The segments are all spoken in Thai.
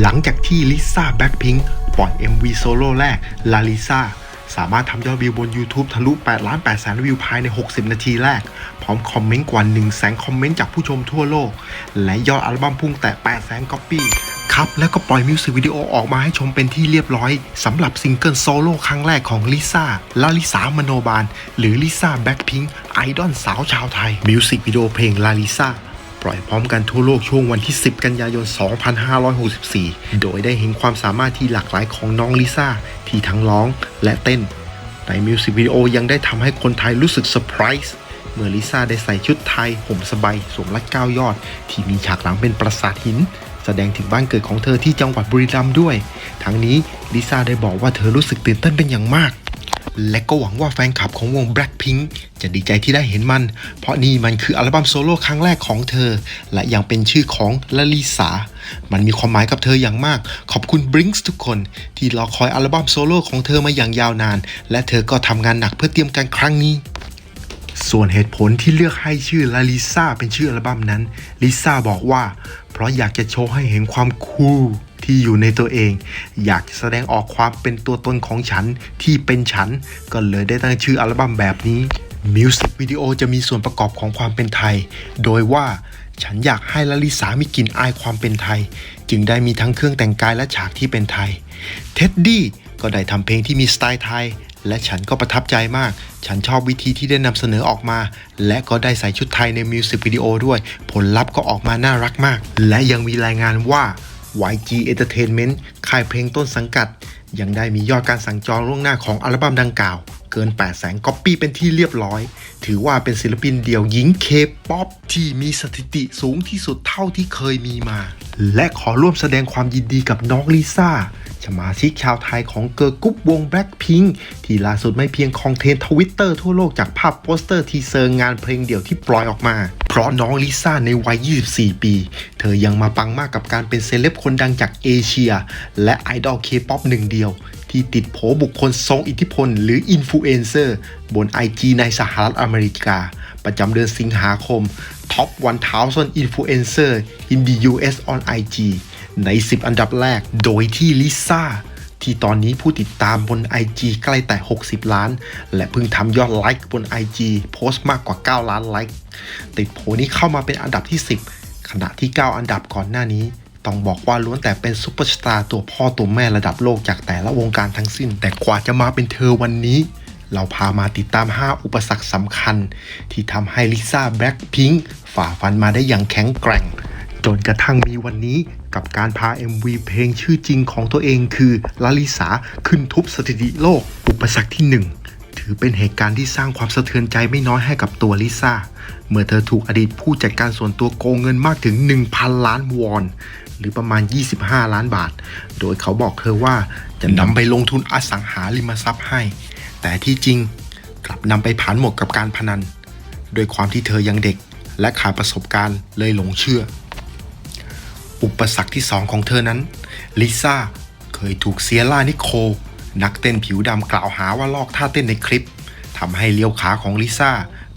หลังจากที่ลิซ่าแบ็คพิงปล่อย MV โซโล่แรก ลาลิซ่า สามารถทำยอดวิวบน YouTube ทะลุ 8 ล้าน 8 แสนวิวภายใน 60 นาทีแรก พร้อมคอมเมนต์กว่า 1 แสนคอมเมนต์จากผู้ชมทั่วโลก และยอดอัลบั้มพุ่งแต่ 8 แสนก๊อปปี้ครับแล้วก็ปล่อยมิวสิกวิดีโอออกมาให้ชมเป็นที่เรียบร้อยสำหรับซิงเกิลโซโล่ครั้งแรกของลิซ่าลาลิสามโนบาล หรือลิซ่าแบ็คพิงค์ไอดอลสาวชาวไทยมิวสิกวิดีโอเพลงลาลิซ่า ปล่อยพร้อมกันทั่วโลกช่วงวันที่ 10 กันยายน 2564 โดยได้เห็นความสามารถที่หลากหลายของน้องลิซ่าที่ทั้งร้องและเต้น ในมิวสิกวิดีโอยังได้ทำให้คนไทยรู้สึกเซอร์ไพรส์เมื่อลิซ่าได้ใส่ชุดไทยห่มสบายสวมรัดเก้ายอด ที่มีฉากหลังเป็นปราสาทหิน แสดงถึงบ้านเกิดของเธอที่จังหวัดบุรีรัมย์ด้วย ทั้งนี้ลิซ่าได้บอกว่าเธอรู้สึกตื่นเต้นเป็นอย่างมาก และก็หวังว่าแฟนคลับของวง Blackpink จะดีใจที่ได้เห็นมัน เพราะนี่มันคืออัลบั้มโซโล่ครั้งแรกของเธอ และยังเป็นชื่อของลลิสา มันมีความหมายกับเธออย่างมาก ขอบคุณ Brinks ทุกคน ที่รอคอยอัลบั้มโซโล่ของเธอมาอย่างยาวนาน และเธอก็ทำงานหนักเพื่อเตรียมการครั้งนี้ ส่วนเหตุผลที่เลือกให้ชื่อลาลิซ่าเป็นชื่ออัลบั้มนั้นลิซ่าบอกว่า เพราะอยากจะโชว์ให้เห็นความคูลที่อยู่ในตัวเอง อยากจะแสดงออกความเป็นตัวตนของฉันที่เป็นฉัน ก็เลยได้ตั้งชื่ออัลบั้มแบบนี้มิวสิกวิดีโอจะมีส่วนประกอบของความเป็นไทย โดยว่าฉันอยากให้ลาลิสามีกลิ่นอายความเป็นไทย จึงได้มีทั้งเครื่องแต่งกายและฉากที่เป็นไทย เท็ดดี้ก็ได้ทำเพลงที่มีสไตล์ไทย และฉันก็ประทับใจมาก ฉันชอบวิธีที่ได้นำเสนอออกมา และก็ได้ใส่ชุดไทยในมิวสิกวิดีโอด้วย ผลลัพธ์ก็ออกมาน่ารักมาก และยังมีรายงานว่า YG Entertainment ค่ายเพลงต้นสังกัด ยังได้มียอดการสั่งจองล่วงหน้าของอัลบั้มดังกล่าว เกิน 8 0 0 0 0ก๊อปปี้เป็นที่เรียบร้อย ถือว่าเป็นศิลปินเดี่ยวหญิงเคป๊อปที่มีสถิติสูงที่สุดเท่าที่เคยมีมา และขอร่วมแสดงความยินดีกับน้องลิซ่าสมาชิกชาวไทยของเกิร์ลกรุ๊ปวง Blackpink ที่ล่าสุดไม่เพียงครองเทรนทวิตเตอร์ทั่วโลกจากภาพโปสเตอร์ทีเซอร์งานเพลงเดี่ยวที่ปล่อยออกมา เพราะน้องลิซ่าในวัย 24 ปี เธอยังมาปังมากกับการเป็นเซเลบคนดังจากเอเชีย และไอดอลเคป๊อปหนึ่งเดียว ที่ติดโผบุคคลทรงอิทธิพล หรืออินฟลูเอนเซอร์บน IG ในสหรัฐอเมริกา ประจำเดือนสิงหาคม Top 1000 Influencer in the US on IG ใน 10 อันดับแรก โดยที่ลิซ่าที่ตอนนี้ผู้ติดตามบน IG ใกล้แต่ 60 ล้าน และเพิ่งทำยอดไลค์บน IG โพสต์มากกว่า 9 ล้านไลค์ติดโผนี้เข้ามาเป็นอันดับที่ 10 ขณะที่ 9 อันดับก่อนหน้านี้ ต้องบอกว่าล้วนแต่เป็นซุปเปอร์สตาร์ตัวพ่อตัวแม่ระดับโลกจากแต่ละวงการทั้งสิ้น แต่กว่าจะมาเป็นเธอวันนี้ เราพามาติดตาม 5 อุปสรรคสำคัญ ที่ทำให้ลิซ่าแบล็คพิงค์ฝ่าฟันมาได้อย่างแข็งแกร่ง จนกระทั่งมีวันนี้กับการพา MV เพลงชื่อจริงของตัวเองคือลาลิสาขึ้นทุบสถิติโลก อุปสรรคที่ 1 ถือเป็นเหตุการณ์ที่สร้างความสะเทือนใจไม่น้อยให้กับตัวลิซ่า เมื่อเธอถูกอดีตผู้จัดการส่วนตัวโกงเงินมากถึง 1,000 ล้านวอน หรือประมาณ 25 ล้านบาท โดยเขาบอกเธอว่าจะนำไปลงทุนอสังหาริมทรัพย์ให้ แต่ที่จริงกลับนำไปผันหมกกับการพนัน โดยความที่เธอยังเด็ก และขาดประสบการณ์เลยหลงเชื่อ อุปสรรคที่2ของเธอนั้นลิซ่าเคยถูกเซียร่านิโค นักเต้นผิวดำกล่าวหาว่าลอกท่าเต้นในคลิปทำให้เลี้ยวขาของลิซ่า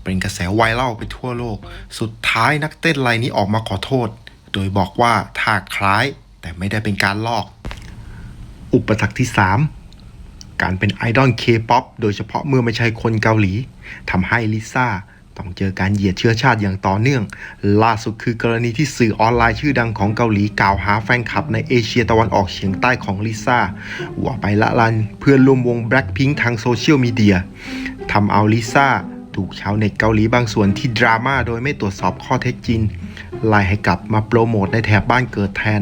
เป็นกระแสไวรัลไปทั่วโลก สุดท้ายนักเต้นรายนี้ออกมาขอโทษ โดยบอกว่าท่าคล้ายแต่ไม่ได้เป็นการลอก อุปสรรคที่ 3 การเป็นไอดอลเคป๊อปโดยเฉพาะเมื่อไม่ใช่คนเกาหลีทำให้ลิซ่า ต้องเจอการเหยียดเชื้อชาติอย่างต่อเนื่อง ล่าสุดคือกรณีที่สื่อออนไลน์ชื่อดังของเกาหลีกล่าวหาแฟนคลับในเอเชียตะวันออกเฉียงใต้ของลิซ่าว่าไปละลันเพื่อนร่วมวง Blackpink ทางโซเชียลมีเดียทำเอาลิซ่าถูกชาวเน็ตเกาหลีบางส่วนที่ดราม่าโดยไม่ตรวจสอบข้อเท็จจริงไล่ให้กลับมาโปรโมทในแถบบ้านเกิดแทน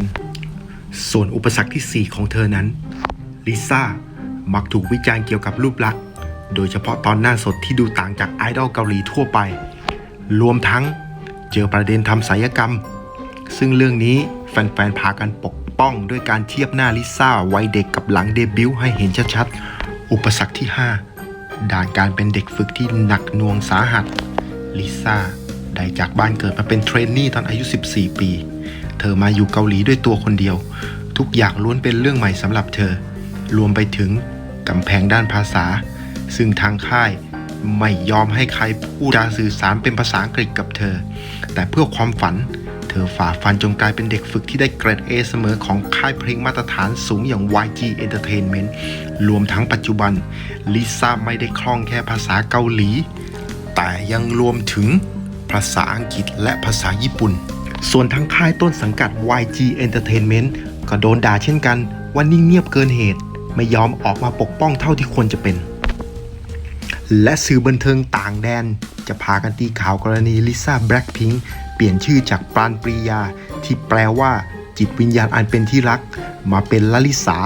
ส่วนอุปสรรคทีสี่4 ของเธอนั้นลิซ่ามักถูกวิจารณ์เกี่ยวกับรูปลักษณ์ โดยเฉพาะตอนหน้าสดที่ดูต่างจากไอดอลเกาหลีทั่วไป รวมทั้งเจอประเด็นทำศัลยกรรม ซึ่งเรื่องนี้แฟนๆ พากันปกป้องด้วยการเทียบหน้าลิซ่าวัยเด็กกับหลังเดบิวต์ให้เห็นชัดๆ อุปสรรคที่ 5 ด่านการเป็นเด็กฝึกที่หนักหน่วงสาหัส ลิซ่าได้จากบ้านเกิดมาเป็นเทรนนี่ตอนอายุ 14 ปี เธอมาอยู่เกาหลีด้วยตัวคนเดียว ทุกอย่างล้วนเป็นเรื่องใหม่สำหรับเธอ รวมไปถึงกำแพงด้านภาษา ซึ่งทางค่ายไม่ยอมให้ใครพูดจาสื่อสารเป็นภาษาอังกฤษกับเธอ แต่เพื่อความฝัน เธอฝ่าฟันจนกลายเป็นเด็กฝึกที่ได้เกรด A เสมอของค่ายเพลงมาตรฐานสูงอย่าง YG Entertainment รวมทั้งปัจจุบัน ลิซ่าไม่ได้คล่องแค่ภาษาเกาหลี แต่ยังรวมถึงภาษาอังกฤษและภาษาญี่ปุ่น ส่วนทั้งค่ายต้นสังกัด YG Entertainment ก็โดนด่าเช่นกันว่านิ่งเงียบเกินเหตุ ไม่ยอมออกมาปกป้องเท่าที่ควรจะเป็น และสื่อบันเทิงต่างแดน จะพากันตีข่าวกรณีลิซ่าแบล็คพิงค์เปลี่ยนชื่อจากปราณปรียา ที่แปลว่าจิตวิญญาณอันเป็นที่รัก มาเป็นลลิสา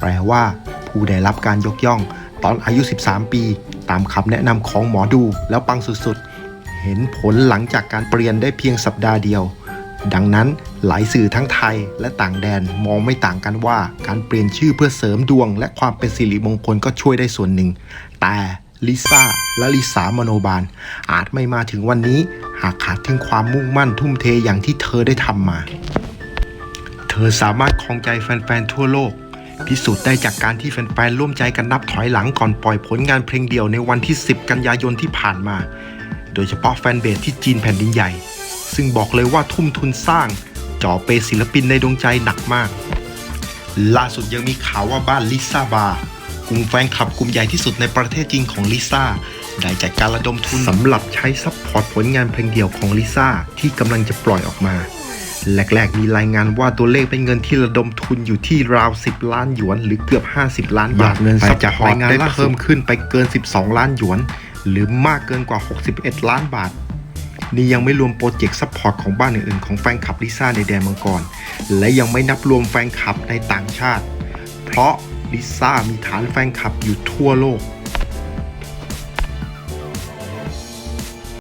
แปลว่า ผู้ได้รับการยกย่อง ตอนอายุ 13 ปี ตามคำแนะนำของหมอดูแล้วปังสุดๆ เห็นผลหลังจากการเปลี่ยนได้เพียงสัปดาห์เดียว ดังนั้นหลายสื่อทั้งไทยและต่างแดนมองไม่ต่างกันว่า การเปลี่ยนชื่อเพื่อเสริมดวง และความเป็นสิริมงคลก็ช่วยได้ส่วนหนึ่ง แต่ ลิซ่าและลิสามโนบาล อาจไม่มาถึงวันนี้ หากขาดถึงความมุ่งมั่นทุ่มเทอย่างที่เธอได้ทำมา เธอสามารถครองใจแฟนๆ ทั่วโลก พิสูจน์ได้จากการที่แฟนๆ ร่วมใจกันนับถอยหลังก่อนปล่อยผลงานเพลงเดี่ยวในวันที่ 10 กันยายนที่ผ่านมา โดยเฉพาะแฟนเบสที่จีนแผ่นดินใหญ่ ซึ่งบอกเลยว่าทุ่มทุนสร้างจ่อเปศิลปินในดวงใจหนักมาก ล่าสุดยังมีข่าวว่าบ้านลิซ่าบาร์ กลุ่มแฟนคลับกลุ่มใหญ่ที่สุดในประเทศจีนของลิซ่าได้จัดการระดมทุนสำหรับใช้ซัพพอร์ตผลงานเพลงเดี่ยวของลิซ่าที่กำลังจะปล่อยออกมาแรกๆ มีรายงานว่าตัวเลขเป็นเงินที่ระดมทุนอยู่ที่ราว 10 ล้านหยวน หรือเกือบ 50 ล้านบาทเงินแต่ซัพจากพอร์ราตยงานได้ได้เพิ่เพิ่มมขึ้นไปเกิน 12 ล้านหยวน หรือมากเกินกว่า 61 ล้านบาท นี่ยังไม่รวมโปรเจกต์ซัพพอร์ตของบ้านอื่นๆของแฟนคลับลิซ่าในแดนมังกร และยังไม่นับรวมแฟนคลับในต่างชาติ เพราะ ลิซ่ามีฐานแฟนคลับอยู่ทั่วโลก